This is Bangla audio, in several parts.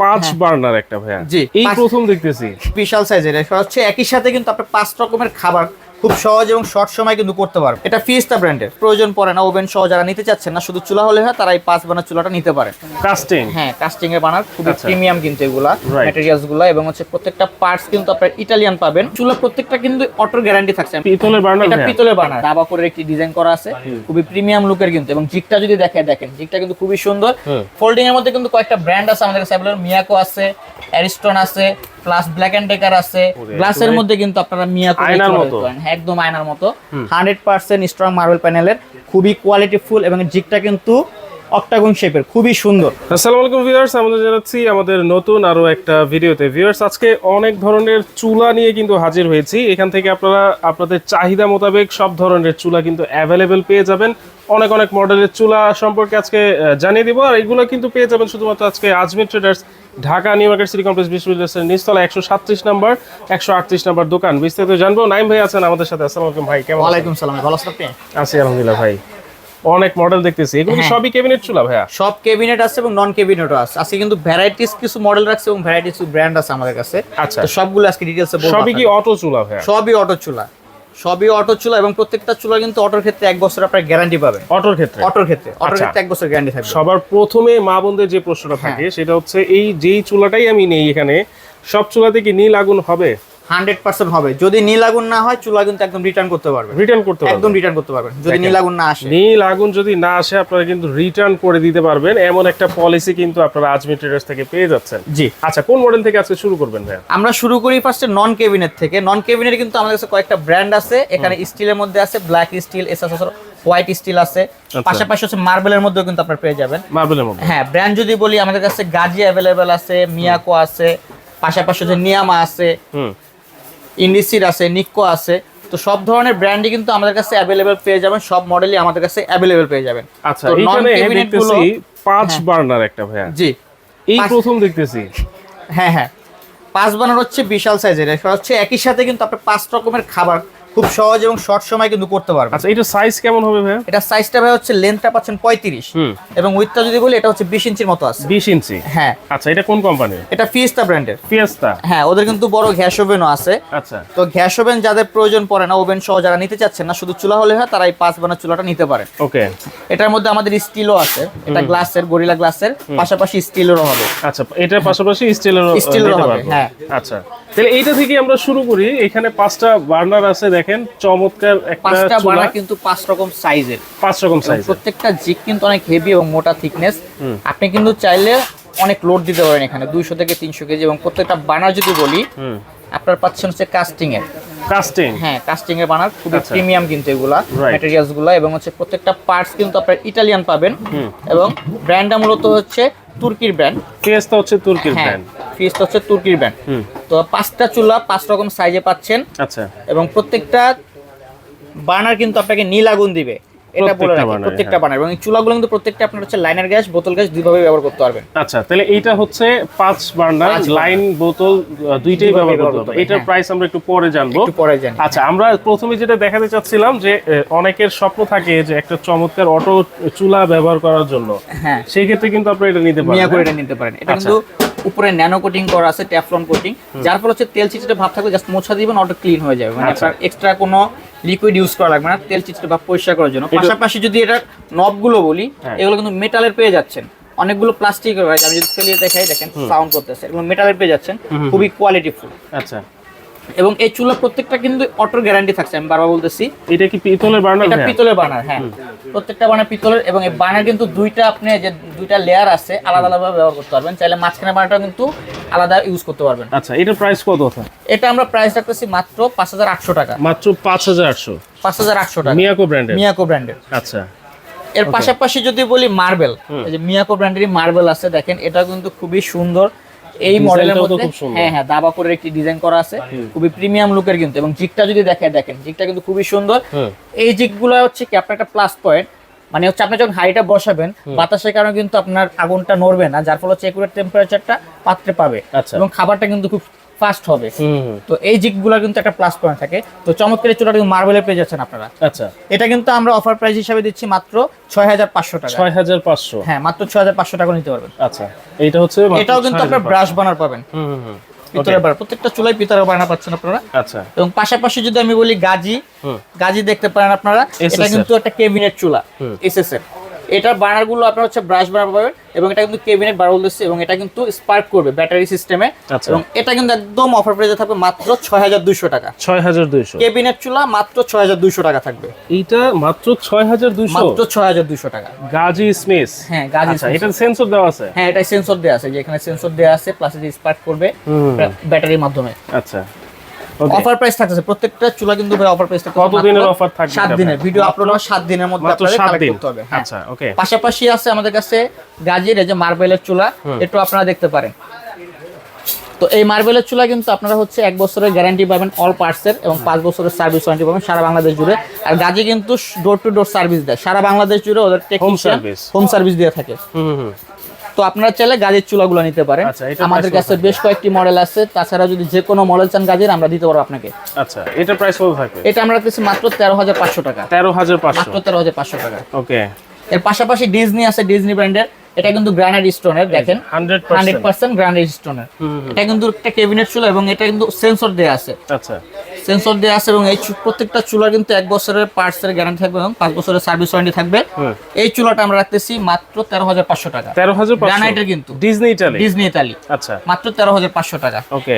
পাঁচ হ্যাঁ। বার্নার একটা ভাইয়া। জি, এই প্রথম দেখতেছি। স্পেশাল সাইজের এটা হচ্ছে একই সাথে কিন্তু আপনি পাঁচ রকমের খাবার খুব সহজ এবং শর্ট সময় কিন্তু করতে পারবেন এটা ফিস্তা ব্র্যান্ডের প্রয়োজন পড়ে না ওভেন সহ যারা নিতে চাচ্ছেন না শুধু চুলা হলে হয় তারা এই পাঁচ বানার চুলাটা নিতে পারে। কাস্টিং হ্যাঁ কাস্টিং এ বানার খুবই আচ্ছা। প্রিমিয়াম কিন্তু এগুলা ম্যাটেরিয়ালসগুলা এবং হচ্ছে প্রত্যেকটা পার্টস কিন্তু আপনার ইটালিয়ান পাবেন। চুলা প্রত্যেকটা কিন্তু অটোর গ্যারান্টি থাকছে। পিতলের বার্নার এটা পিতলের বানার। দাবা করে একটি ডিজাইন করা আছে। খুবই প্রিমিয়াম লুকের কিন্তু এবং জিকটা যদি দেখে দেখেন জিকটা কিন্তু খুবই সুন্দর। ফোল্ডিং এর মধ্যে কিন্তু কয়েকটা ব্র্যান্ড আছে আমাদের কাছে মিয়াকো আছে অ্যারিস্টন আছে প্লাস ব্ল্যাক এন্ড টেকার আছে। গ্লাসের মধ্যে কিন্তু আপনারা। হ্যাঁ, একদম আয়নার মতো। হান্ড্রেড পার্সেন্ট স্ট্রং মার্বেল প্যানেলের খুবই কোয়ালিটি ফুল এবং জিকটা কিন্তু অক্টাগন শেপের খুবই সুন্দর। আসসালামু আলাইকুম ভিউয়ার্স আমাদের জানাচ্ছি আমাদের নতুন আরও একটা ভিডিওতে। ভিউয়ার্স আজকে অনেক ধরনের চুলা নিয়ে কিন্তু হাজির হয়েছি। এখান থেকে আপনারা আপনাদের চাহিদা মোতাবেক সব ধরনের চুলা কিন্তু অ্যাভেলেবেল পেয়ে যাবেন। অনেক অনেক মডেলের চুলা সম্পর্কে আজকে জানিয়ে দিব। আর এগুলো কিন্তু পেয়ে যাবেন শুধুমাত্র আজকে Ajmer traders Dhaka new market city complex বিশ্ববিদ্যালয়ের নিচতলা একশো সাতত্রিশ নাম্বার একশো আটত্রিশ নাম্বার দোকান। বিস্তারিত জানব। নাইম ভাই আছেন আমাদের সাথে। আসসালামু আলাইকুম ভাই কেমন আছেন? ওয়ালাইকুম সালাম ভালো আছেন আপনি? আছি আলহামদুলিল্লাহ ভাই। অনেক মডেল দেখতেছি। এগুলো হ্যাঁ। সবই কেবিনেট চুলা ভাইয়া? সব ক্যাবিনেট আছে এবং নন ক্যাবিনেটও আছে। আজকে কিন্তু ভ্যারাইটিস কিছু মডেল রাখছে এবং ভ্যারাইটিস ব্র্যান্ড আছে আমাদের কাছে। আচ্ছা। তো সবগুলো আজকে ডিটেলসে বলব সবই কি অটো চুলা ভাইয়া? সবই অটো চুলা। সবই অটো চুলা এবং প্রত্যেকটা চুলা কিন্তু অটোর ক্ষেত্রে এক বছর আপনার গ্যারান্টি পাবেন অটোর ক্ষেত্রে অটোর ক্ষেত্রে অটোর আচ্ছা। ক্ষেত্রে এক বছর গ্যারান্টি থাকবে সবার প্রথমে মা বোনদের যে প্রশ্নটা হ্যাঁ। থাকে সেটা হচ্ছে এই যেই চুলাটাই আমি নেই এখানে সব চুলাতে কি নীল আগুন হবে হান্ড্রেড পার্সেন্ট হবে। যদি নীল আগুন না হয় চুলা কিন্তু একদম রিটার্ন করতে পারবেন রিটার্ন করতে একদম রিটার্ন করতে পারবেন যদি। নীল আগুন না আসে। নীল আগুন যদি না আসে আপনারা কিন্তু রিটার্ন করে দিতে পারবেন। এমন একটা পলিসি কিন্তু আপনারা আজমি ট্রেডার্স থেকে পেয়ে যাচ্ছেন। জি। আচ্ছা কোন মডেল থেকে আজকে শুরু করবেন ভাই আমরা শুরু করি ফার্স্টে নন কেবিনেট থেকে। নন কেবিনেট কিন্তু আমাদের কাছে কয়েকটা ব্র্যান্ড আছে। এখানে স্টিলের মধ্যে আছে black steel SS white steel আছে। পাশাপাশি হচ্ছে মার্বেলের মধ্যেও কিন্তু আপনারা পেয়ে যাবেন। মার্বেলের মধ্যে। হ্যাঁ ব্র্যান্ড যদি বলি আমাদের কাছে গাজি অ্যাভেলেবেল আছে মিয়াকো আছে পাশাপাশি হচ্ছে নিয়ামা আছে। ইন্ডিসির আছে নিকো আছে তো সব ধরনের ব্র্যান্ডই কিন্তু আমাদের কাছে অ্যাভেলেবেল পেয়ে যাবেন সব মডেলই আমাদের কাছে অ্যাভেলেবেল পেয়ে যাবেন। আচ্ছা নন ক্যাবিনেট দেখতেছি গুলো- পাঁচ হ্যাঁ। বার্নার একটা ভাইয়া। জি। এই প্রথম দেখতেছি। হ্যাঁ হ্যাঁ। পাঁচ বার্নার হচ্ছে বিশাল সাইজের এটা হচ্ছে একই সাথে কিন্তু আপনি পাঁচ রকমের খাবার। খুব সহজ এবং শর্ট সময় কিন্তু করতে পারবেন। আচ্ছা এটা সাইজ কেমন হবে ভাইয়া? এটা সাইজটা ভাই হচ্ছে লেন্থটা পাচ্ছেন পঁয়ত্রিশ। হুম। এবং উইথটা যদি বলি এটা হচ্ছে বিশ ইঞ্চির মতো আছে। বিশ ইঞ্চি? হ্যাঁ। আচ্ছা এটা কোন কোম্পানির এটা ফিস্তা ব্র্যান্ডের ফিয়েস্তা হ্যাঁ ওদের কিন্তু বড় গ্যাস ওভেনও আছে। আচ্ছা। তো গ্যাস ওভেন যাদের প্রয়োজন পড়ে না ওভেন সহ যারা নিতে চাচ্ছেন না শুধু চুলা হলে হয় তারা এই পাঁচ বানার চুলাটা নিতে পারে ওকে এটার মধ্যে আমাদের স্টিলও আছে। এটা গ্লাসের গরিলা গ্লাসের পাশাপাশি স্টিলেরও হবে। আচ্ছা এটার পাশাপাশি স্টিলের Steel-এরও হবে, হ্যাঁ। আচ্ছা। তাহলে এইটা থেকে আমরা শুরু করি। এখানে পাঁচটা বার্নার আছে দেখেন চমৎকার একটা পাঁচটা বানা কিন্তু পাঁচ রকম সাইজের পাঁচ রকম সাইজ প্রত্যেকটা জিক কিন্তু অনেক হেভি এবং মোটা থিকনেস আপনি কিন্তু চাইলে অনেক লোড দিতে পারেন এখানে দুইশো থেকে তিনশো কেজি এবং প্রত্যেকটা বানার যদি বলি আপনার পাচ্ছেন হচ্ছে কাস্টিং এর। কাস্টিং হ্যাঁ কাস্টিং এর বানার খুবই আচ্ছা। প্রিমিয়াম কিন্তু এগুলা. ম্যাটেরিয়ালসগুলা এবং হচ্ছে প্রত্যেকটা পার্টস কিন্তু আপনার ইটালিয়ান পাবেন। এবং ব্র্যান্ডটা মূলত হচ্ছে তুর্কির ব্র্যান্ড ফিয়েস্তা হচ্ছে তুর্কির ব্যান্ড ব্র্যান্ড ফিস্ট হচ্ছে তুর্কির ব্র্যান্ড তো পাঁচটা চুলা পাঁচ রকম সাইজে পাচ্ছেন। আচ্ছা। এবং প্রত্যেকটা বানার কিন্তু আপনাকে নীল আগুন দিবে। এটা বলে রাখি প্রত্যেকটা বার্নার এবং এই চুলাগুলো কিন্তু প্রত্যেকটা আপনার হচ্ছে লাইনার গ্যাস বোতল গ্যাস দুইভাবে ব্যবহার করতে পারবেন। আচ্ছা তাহলে এইটা হচ্ছে পাঁচ বার্নার লাইন বোতল দুইটাই ব্যবহার করতে হবে। এটার হ্যাঁ। প্রাইস আমরা একটু পরে জানব। একটু পরে জানি। আচ্ছা আমরা প্রথমে যেটা দেখাতে চাচ্ছিলাম যে অনেকের স্বপ্ন থাকে যে একটা চমৎকার অটো চুলা ব্যবহার করার জন্য। হ্যাঁ। সেই ক্ষেত্রে কিন্তু আপনারা এটা নিতে পারেন হ্যাঁ? এটা নিতে পারেন। এটা। কিন্তু উপরে ন্যানো কোটিং করা আছে ট্যাফলন কোটিং যার ফলে হচ্ছে তেল চিটচিটে ভাব থাকলে জাস্ট মোছা দিবেন অটো ক্লিন হয়ে যাবে। মানে আচ্ছা। আপনার এক্সট্রা কোনো লিকুইড ইউজ করা লাগবে না তেল চিটচিটে ভাব পরিষ্কার করার জন্য। পাশাপাশি যদি এটা নবগুলো বলি হ্যাঁ। এগুলো কিন্তু মেটালের পেয়ে যাচ্ছেন। অনেকগুলো প্লাস্টিকের আমি যদি ফেলিয়ে দেখাই দেখেন সাউন্ড করতেছে। এগুলো মেটালের পেয়ে যাচ্ছেন। খুবই কোয়ালিটি ফুল আচ্ছা। এবং এই চুলা প্রত্যেকটা কিন্তু অটোর গ্যারান্টি থাকছে আমি বারবার বলতেছি। এটা কি পিতলের বার্নার এটা পিতলের বানার হ্যাঁ। প্রত্যেকটা বানার পিতলের এবং এই বানার কিন্তু দুইটা আপনি যে দুইটা লেয়ার আছে আলাদা আলাদা ব্যবহার করতে পারবেন। চাইলে মাঝখানে বানাটা কিন্তু আলাদা ইউজ করতে পারবেন। আচ্ছা এটার প্রাইস কত কথা এটা আমরা প্রাইস রাখতেছি মাত্র পাঁচ হাজার আটশো টাকা। মাত্র পাঁচ হাজার আটশো। পাঁচ হাজার আটশো টাকা। মিয়াকো ব্র্যান্ডের মিয়াকো ব্র্যান্ডের আচ্ছা। এর পাশাপাশি যদি বলি মার্বেল এই যে মিয়াকো ব্র্যান্ডেরই মার্বেল আছে দেখেন এটা কিন্তু খুবই সুন্দর। এই মডেলের মধ্যে হ্যাঁ হ্যাঁ দাবা করে একটি ডিজাইন করা আছে। খুবই প্রিমিয়াম লুকের কিন্তু এবং জিকটা যদি দেখেন দেখেন জিকটা কিন্তু খুবই সুন্দর। এই জিকগুলো হচ্ছে কি আপনার একটা প্লাস পয়েন্ট মানে হচ্ছে আপনি যখন হাইটা বসাবেন বাতাসের কারণে কিন্তু আপনার আগুনটা নড়বে না যার ফলে হচ্ছে একুরেট টেম্পারেচারটা পাত্রে পাবে। আচ্ছা। এবং খাবারটা কিন্তু খুব ফাস্ট হবে। তো এই জিগগুলো কিন্তু একটা প্লাস পয়েন্ট থাকে। তো চমৎকার চুলাটা কিন্তু মার্বেলে পেয়ে যাচ্ছেন আপনারা। আচ্ছা। এটা কিন্তু আমরা অফার প্রাইস হিসাবে দিচ্ছি মাত্র ছয় হাজার পাঁচশো টাকা। ছয় হাজার পাঁচশো। হ্যাঁ মাত্র ছয় হাজার পাঁচশো টাকা নিতে পারবেন। আচ্ছা এইটা হচ্ছে এটাও কিন্তু আপনার ব্রাশ বানার পাবেন। পিতলের প্রত্যেকটা চুলাই পিতলের বানা পাচ্ছেন আপনারা। আচ্ছা। এবং পাশাপাশি যদি আমি বলি গাজি গাজি দেখতে পারেন আপনারা এটা কিন্তু একটা কেবিনেট চুলা। এসএস এর এটার বার্নারগুলো আপনার হচ্ছে ব্রাশ বার্নার পাবেন এবং এটা কিন্তু কেবিনেট বার বলতেছে এবং এটা কিন্তু স্পার্ক করবে ব্যাটারি সিস্টেমে আচ্ছা। এবং এটা কিন্তু একদম অফার প্রাইসে থাকবে মাত্র ছয় হাজার দুইশো টাকা। ছয় হাজার দুইশো। কেবিনেট চুলা মাত্র ছয় হাজার দুইশো টাকা থাকবে। এইটা মাত্র ছয় হাজার দুইশো? মাত্র ছয় হাজার দুইশো টাকা। গাজি স্মেস হ্যাঁ গাজি আচ্ছা এটা সেন্সর দেওয়া আছে? হ্যাঁ এটা সেন্সর দেওয়া আছে। যে এখানে সেন্সর দেওয়া আছে প্লাস স্পার্ক করবে ব্যাটারির মাধ্যমে। আচ্ছা। অফার প্রাইস থাকতেছে প্রত্যেকটা চুলা কিন্তু ভাই অফার প্রাইস থাকবে কত দিনের offer থাকবে সাত এটা? দিনের ভিডিও আপলোড হওয়ার সাত দিনের মধ্যে আপনাদের দিন। করতে হবে। হ্যাঁ। আচ্ছা ওকে পাশাপাশি আছে আমাদের কাছে গাজির এই যে মার্বেলের চুলা একটু আপনারা দেখতে পারেন। তো এই মার্বেলের চুলা কিন্তু আপনারা হচ্ছে এক বছরের গ্যারান্টি পাবেন অল পার্টসের এবং পাঁচ বছরের সার্ভিস ওয়ারেন্টি পাবেন সারা বাংলাদেশ জুড়ে। আর গাজি কিন্তু ডোর টু ডোর সার্ভিস দেয় সারা বাংলাদেশ জুড়ে ওদের টেকনিশিয়ান। হোম সার্ভিস দিয়ে থাকে। হুম হুম, হুম। তো আপনারা চাইলে গাজের চুলাগুলো নিতে পারেন। আচ্ছা, আমাদের কাছে বেশ কয়েকটি মডেল আছে। তাছাড়া যদি যে কোনো মডেল চান গাজের আমরা দিতে পারব আপনাকে। আচ্ছা এটা প্রাইস কত থাকবে এটা আমরা রাখতেছি মাত্র তেরো হাজার পাঁচশো টাকা। তেরো হাজার পাঁচশো। মাত্র তেরো হাজার পাঁচশো টাকা। ওকে। এর পাশাপাশি ডিজনি আছে ডিজনি ব্র্যান্ডের এটা কিন্তু গ্রানাইট স্টোনের দেখেন। Hundred hundred percent percent granite স্টোনের এটা কিন্তু একটা ক্যাবিনেট চুলা এবং এটা কিন্তু সেন্সর দেওয়া আছে। আচ্ছা। সেন্সর দেওয়া আছে এবং এই প্রত্যেকটা চুলা কিন্তু এক বছরের পার্টস এর গ্যারান্টি থাকবে এবং পাঁচ বছরের সার্ভিস ওয়ারেন্টি থাকবে। এই চুলাটা আমরা রাখতেছি মাত্র তেরো হাজার পাঁচশো টাকা। তেরো হাজার গ্রানাইটের কিন্তু। ডিজনি ইটালি ডিজনি ইতালি আচ্ছা। মাত্র তেরো হাজার পাঁচশো টাকা। ওকে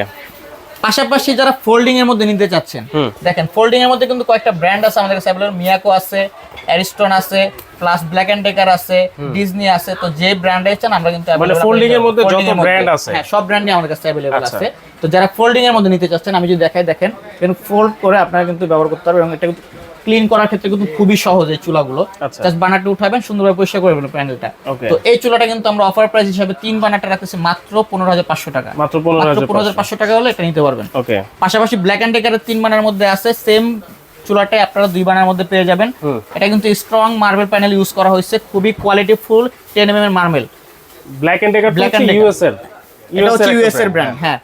পাশাপাশি যারা ফোল্ডিং এর মধ্যে নিতে চাচ্ছেন দেখেন ফোল্ডিং এর মধ্যে কিন্তু কয়েকটা ব্র্যান্ড আছে আমাদের কাছে মিয়াকো আছে অ্যারিস্টন আছে প্লাস ব্ল্যাক এন্ড ডেকার আছে ডিজনি আছে। তো যে ব্র্যান্ডে চান আমরা কিন্তু available মানে এর মধ্যে যত brand আছে? হ্যাঁ সব ব্র্যান্ডই আমাদের কাছে অ্যাভেলেবল আচ্ছা। আছে। তো যারা ফোল্ডিং এর মধ্যে নিতে চাচ্ছেন আমি যদি দেখাই দেখেন কিন্তু ফোল্ড করে আপনারা কিন্তু ব্যবহার করতে পারবেন এবং এটা কিন্তু ক্লিন করার ক্ষেত্রে কিন্তু খুবই সহজ এই চুলাগুলো। আচ্ছা। জাস্ট বানারটা উঠাবেন সুন্দরভাবে পরিষ্কার করে নেবেন প্যানেলটা। তো এই চুলাটা কিন্তু আমরা অফার প্রাইস হিসাবে তিন বানাটা রাখতেছি মাত্র পনেরো হাজার পাঁচশো টাকা। মাত্র পনেরো হাজার পাঁচশো। টাকা হলে এটা নিতে পারবেন। ওকে পাশাপাশি ব্ল্যাক অ্যান্ড ডেকারের তিন বানার মধ্যে আছে সেম চুলাটাই আপনারা দুই বানার মধ্যে পেয়ে যাবেন। এটা কিন্তু স্ট্রং মার্বেল প্যানেল ইউজ করা হয়েছে খুবই quality full ten M M এর marble Black and Decker black US এর ইউএস এর ব্র্যান্ড হ্যাঁ।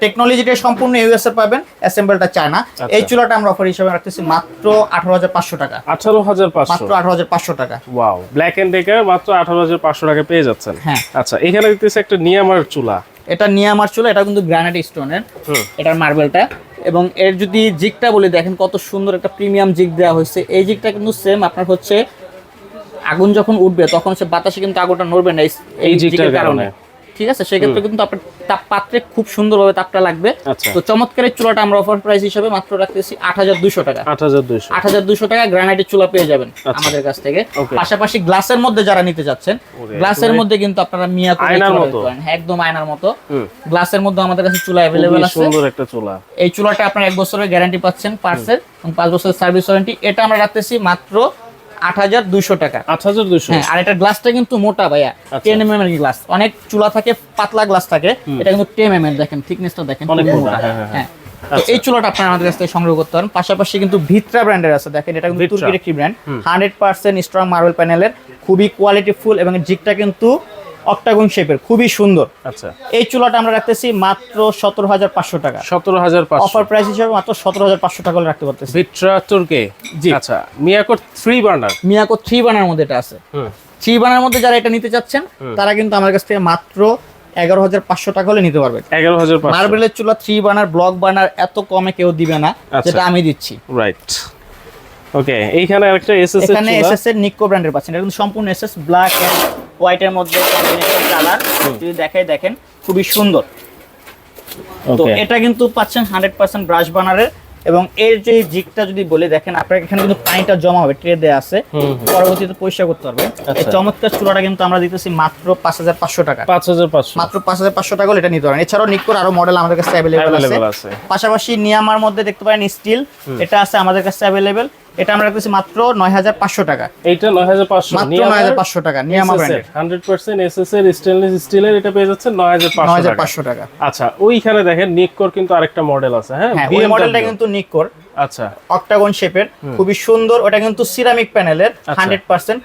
টেকনোলজিটা সম্পূর্ণ ইউএস এর পাবেন অ্যাসেম্বলটা চায়না আচ্ছা। এই চুলাটা আমরা অফার হিসেবে রাখতেছি মাত্র আঠারো হাজার পাঁচশো টাকা। আঠারো হাজার পাঁচশো। মাত্র আঠারো হাজার পাঁচশো টাকা। ওয়াও ব্ল্যাক এন্ড ডেকার মাত্র আঠারো হাজার পাঁচশো টাকা পেয়ে যাচ্ছেন। হ্যাঁ। আচ্ছা এখানে দেখতেছি একটা নিয়ামার চুলা। এটা নিয়ে আমার চুলা এটা কিন্তু গ্রানাইট স্টোনের এটার মার্বেলটা এবং এর যদি জিগটা বলে দেখেন কত সুন্দর একটা প্রিমিয়াম জিগ দেওয়া হয়েছে। এই জিগটা কিন্তু সেম আপনার হচ্ছে আগুন যখন উঠবে তখন হচ্ছে বাতাসে কিন্তু আগুনটা নড়বে না এই- জিগটার কারণে। ঠিক আছে? সেক্ষেত্রে কিন্তু আপনার তাপ পাত্রে খুব সুন্দরভাবে তাপটা লাগবে। আচ্ছা। তো চমৎকার এই চুলাটা আমরা অফার প্রাইস হিসেবে মাত্র রাখতেছি আট হাজার দুশো টাকা। আট হাজার দুইশো। আট হাজার দুশো টাকা গ্রানাইটের চুলা পেয়ে যাবেন আচ্ছা। আমাদের কাছ থেকে। পাশাপাশি গ্লাসের মধ্যে যারা নিতে যাচ্ছেন গ্লাসের মধ্যে কিন্তু আপনারা মিয়া আয়নার মতো। একদম আয়নার মতো। গ্লাসের মধ্যে আমাদের কাছে চুলা অ্যাভেলেবেল আছে। সুন্দর একটা চুলা। এই চুলাটা আপনার এক বছরের গ্যারান্টি পাচ্ছেন পার্সেল এবং পাঁচ বছরের সার্ভিস ওয়ারেন্টি এটা আমরা রাখতেছি মাত্র আট হাজার দুইশো টাকা। আট হাজার দুশো হ্যাঁ আর এটা গ্লাসটা কিন্তু মোটা ভাইয়া আচ্ছা। টেন এম এর গ্লাস। অনেক চুলা থাকে পাতলা গ্লাস থাকে এটা কিন্তু টেন এম এর দেখেন থিকনেসটা দেখেন অনেক মোটা, মোটা। হ্যাঁ, হ্যাঁ, হ্যাঁ। তো এই চুলাটা আপনারা আমাদের কাছ থেকে সংগ্রহ করতে পারেন। পাশাপাশি কিন্তু ভিত্রা ব্র্যান্ডের আছে দেখেন এটা কিন্তু তুর্কির একটি brand hundred percent strong marble প্যানেলের খুবই কোয়ালিটি ফুল এবং জিকটা কিন্তু অক্টাগন শেপের খুবই সুন্দর। আচ্ছা। এই চুলাটা আমরা রাখতেছি মাত্র সতেরো হাজার পাঁচশো টাকা। সতেরো হাজার অফার প্রাইস হিসেবে মাত্র সতেরো হাজার পাঁচশো টাকা রাখতে পারতেছি। ভিট্রা তুর্কে? জি। আচ্ছা মিয়াকোর three burner Miyako three burner মধ্যে এটা আছে। হুম। থ্রি বানার মধ্যে যারা এটা নিতে চাচ্ছেন তারা কিন্তু আমার কাছ থেকে মাত্র এগারো হাজার পাঁচশো টাকা হলে নিতে পারবেন। এগারো হাজার মার্বেলের চুলা থ্রি বানার ব্লক বানার এত কমে কেউ দিবে না আচ্ছা। যেটা আমি দিচ্ছি। রাইট ওকে এইখানে আরেকটা এসএস এখানে এসএস এর নিকো ব্র্যান্ডের পাচ্ছেন। এটা কিন্তু সম্পূর্ণ এসএস ব্ল্যাক এন্ড হোয়াইট এর মধ্যে কম্বিনেশন কালার যদি দেখাই দেখেন খুবই সুন্দর। তো এটা কিন্তু পাচ্ছেন হান্ড্রেড পার্সেন্ট ব্রাশ বানারের এবং এর যে জিগটা যদি বলে দেখেন আপনার এখানে কিন্তু পানিটা জমা হবে ট্রে দেওয়া আছে। পরবর্তীতে পরিষ্কার করতে পারবেন এই আচ্ছা। চমৎকার চুলাটা কিন্তু আমরা দিতেছি মাত্র পাঁচ হাজার পাঁচশো টাকা। পাঁচ হাজার পাঁচশো। মাত্র পাঁচ হাজার পাঁচশো টাকা এটা নিতে পারেন। এছাড়াও নিকোর আরও মডেল আমাদের কাছে অ্যাভেলেবেল আছে। পাশাপাশি নিয়ামার মধ্যে দেখতে পারেন স্টিল। এটা আছে আমাদের কাছে অ্যাভেলেবেল এটা আমরা রাখতেছি মাত্র 9500 টাকা। এইটা 9500 মাত্র 9500 টাকা নিয়ামা ব্র্যান্ডের 100% এসএসএর স্টেনলেস স্টিলের এটা পেয়ে যাচ্ছে 9500 টাকা। আচ্ছা ওইখানে দেখেন নিককর কিন্তু আরেকটা মডেল আছে হ্যাঁ? হ্যাঁ ওই মডেলটা কিন্তু নিককর আচ্ছা। অক্টাগন শেপের খুবই সুন্দর ওটা কিন্তু সিরামিক প্যানেলের 100%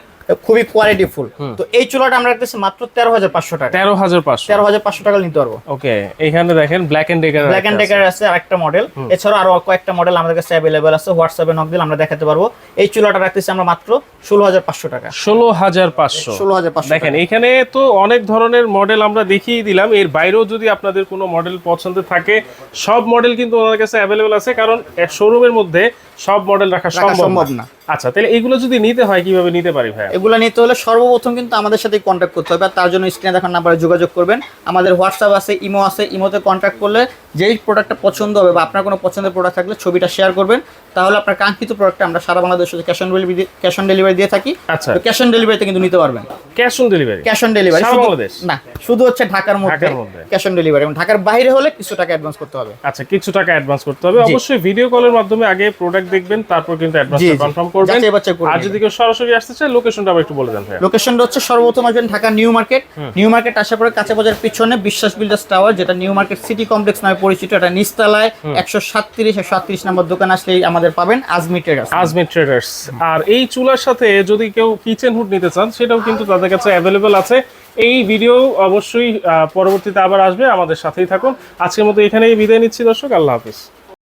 খুবই কোয়ালিটি ফুল। তো এই চুলাটা আমরা রাখতেছি মাত্র তেরো হাজার পাঁচশো টাকা। তেরো হাজার পাঁচশো। তেরো হাজার পাঁচশো টাকা নিতে পারব। ওকে এখানে দেখেন Black and Decker Black and Decker আছে আরেকটা মডেল এছাড়াও আরও কয়েকটা মডেল আমাদের কাছে অ্যাভেলেবেল আছে। হোয়াটসঅ্যাপে নক দিলে আমরা দেখাতে পারব। এই চুলাটা রাখতেছি আমরা মাত্র ষোলো হাজার পাঁচশো টাকা। ষোলো হাজার পাঁচশো। ষোলো হাজার পাঁচশো দেখেন এখানে তো অনেক ধরনের মডেল আমরা দেখিয়ে দিলাম। এর বাইরেও যদি আপনাদের কোনো মডেল পছন্দ থাকে সব মডেল কিন্তু ওনার কাছে অ্যাভেলেবেল আছে। কারণ শোরুমের মধ্যে সব মডেল রাখা সম্ভব না। আচ্ছা তাহলে এগুলো যদি নিতে হয় কীভাবে নিতে পারি ভাইয়া? এগুলো নিতে হলে সর্বপ্রথম কিন্তু আমাদের সাথে কন্ট্যাক্ট করতে হবে আর তার জন্য স্ক্রিনে দেখার নাম্বারে যোগাযোগ করবেন। আমাদের হোয়াটসঅ্যাপ আছে ইমো আছে ইমোতে কন্ট্যাক্ট করলে যেই প্রোডাক্টটা পছন্দ হবে বা আপনার কোনো পছন্দের প্রোডাক্ট থাকলে ছবিটা শেয়ার করবেন। তাহলে আপনার কাঙ্ক্ষিত প্রোডাক্টটা আমরা সারা বাংলাদেশে cash on delivery cash on delivery দিয়ে থাকি। আচ্ছা। ক্যাশ অন ডেলিভারিতে কিন্তু নিতে পারবেন। Cash on delivery cash on delivery সারা বাংলাদেশ? না শুধু হচ্ছে ঢাকার মধ্যে ক্যাশ অন ডেলিভারি এবং ঢাকার বাইরে হলে কিছু টাকা অ্যাডভান্স করতে হবে। আচ্ছা কিছু টাকা অ্যাডভান্স করতে হবে। অবশ্যই ভিডিও কলের মাধ্যমে আগে প্রোডাক্ট দেখবেন তারপর কিন্তু অ্যাডভান্সটা কনফার্ম করবেন। আর যদি কেউ সরাসরি আসতে চায় লোকেশনটা আবার একটু বলে দেন ভাইয়া। লোকেশনটা হচ্ছে সর্বপ্রথম আসবেন Dhaka new market. New market আসার পরে কাঁচা বাজার পিছনে বিশ্বাস বিল্ডার্স টাওয়ার যেটা নিউ মার্কেট সিটি কমপ্লেক্স নামে পরিচিত এটা নিচতলায় একশো সাতত্রিশ একশো সাতত্রিশ নম্বর দোকান আসলেই আমাদের পাবেন আজমি ট্রেডার্স আজমি ট্রেডার্স আর এই চুলার সাথে যদি কেউ কিচেন হুড নিতে চান সেটাও কিন্তু তাদের কাছে অ্যাভেলেবেল আছে। এই ভিডিও অবশ্যই পরবর্তীতে আবার আসবে। আমাদের সাথেই থাকুন। আজকের মতো এখানেই বিদায় নিচ্ছি দর্শক। আল্লাহ হাফিজ।